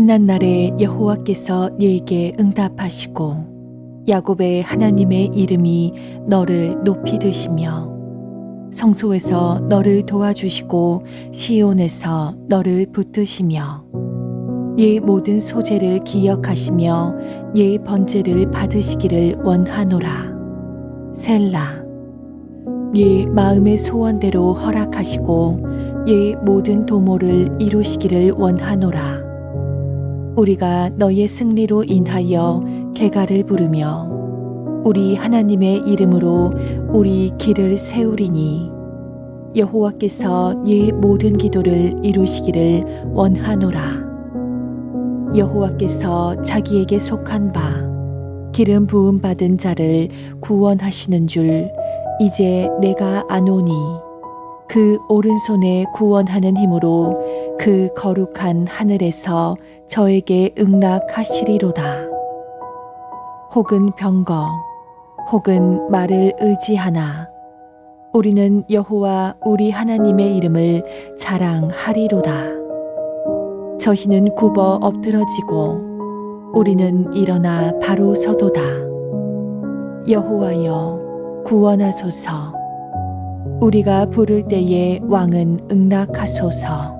환난 날에 여호와께서 네게 응답하시고 야곱의 하나님의 이름이 너를 높이 드시며 성소에서 너를 도와주시고 시온에서 너를 붙드시며 네 모든 소재를 기억하시며 네 번제를 받으시기를 원하노라. 셀라. 네 마음의 소원대로 허락하시고 네 모든 도모를 이루시기를 원하노라 우리가 너의 승리로 인하여 개가를 부르며 우리 하나님의 이름으로 우리 길을 세우리니 여호와께서 네 모든 기도를 이루시기를 원하노라. 여호와께서 자기에게 속한 바 기름 부음 받은 자를 구원하시는 줄 이제 내가 아노니 그 오른손에 구원하는 힘으로 그 거룩한 하늘에서 저에게 응락하시리로다. 혹은 병거, 혹은 말을 의지하나, 우리는 여호와 우리 하나님의 이름을 자랑하리로다. 저희는 굽어 엎드러지고, 우리는 일어나 바로 서도다. 여호와여, 구원하소서. 우리가 부를 때에 왕은 응락하소서.